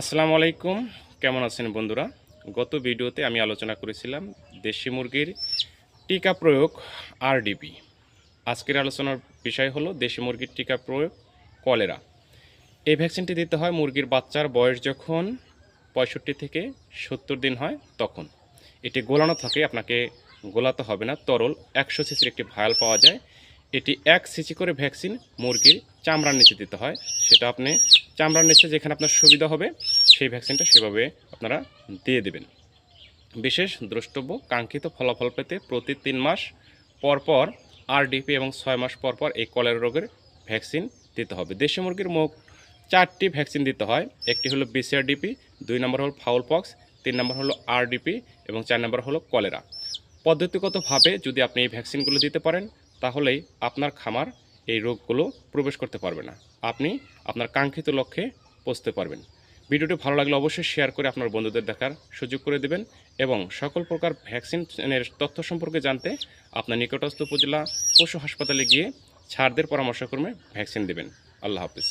আসসালামু আলাইকুম। কেমন আছেন বন্ধুরা? গত ভিডিওতে আমি আলোচনা করেছিলাম দেশি মুরগির টিকা প্রয়োগ আরডিপি আজকের আলোচনার বিষয় হলো দেশি মুরগির টিকা প্রয়োগ, কলেরা। এই ভ্যাকসিনটি দিতে হয় মুরগির বাচ্চার বয়স যখন পঁয়ষট্টি থেকে সত্তর দিন হয় তখন। এটি গোলানো থাকে, আপনাকে গোলাতে হবে না, তরল একশো সিসির একটি ভায়াল পাওয়া যায়। এটি এক সিসি করে ভ্যাকসিন মুরগির চামড়ার নিচে দিতে হয়, সেটা আপনি চামড়ার নিচে যেখানে আপনার সুবিধা হবে, সেই ভ্যাকসিনটা সেভাবে আপনারা দিয়ে দেবেন। বিশেষ দ্রষ্টব্য, কাঙ্ক্ষিত ফলাফল পেতে প্রতি তিন মাস পর পর আরডিপি এবং ছয় মাস পর পর এই কলেরা রোগের ভ্যাকসিন দিতে হবে। দেশি মুরগির মুখ চারটি ভ্যাকসিন দিতে হয়। একটি হলো বিসিআরডিপি দুই নম্বর হলো ফাউল পক্স তিন নম্বর হলো আরডিপি এবং চার নম্বর হলো কলেরা। পদ্ধতিগতভাবে যদি আপনি এই ভ্যাকসিনগুলো দিতে পারেন, তাহলেই আপনার খামার এই রোগগুলো প্রবেশ করতে পারবে না। আপনি আপনার কাঙ্ক্ষিত লক্ষ্যে পৌঁছতে পারবেন। ভিডিওটি ভালো লাগলে অবশ্যই শেয়ার করে আপনার বন্ধুদের দেখার সুযোগ করে দেবেন এবং সকল প্রকার ভ্যাকসিনের তথ্য সম্পর্কে জানতে আপনার নিকটস্থ উপজেলা পশু হাসপাতালে গিয়ে ছাড়দের পরামর্শক্রমে ভ্যাকসিন দেবেন। আল্লাহ হাফিজ।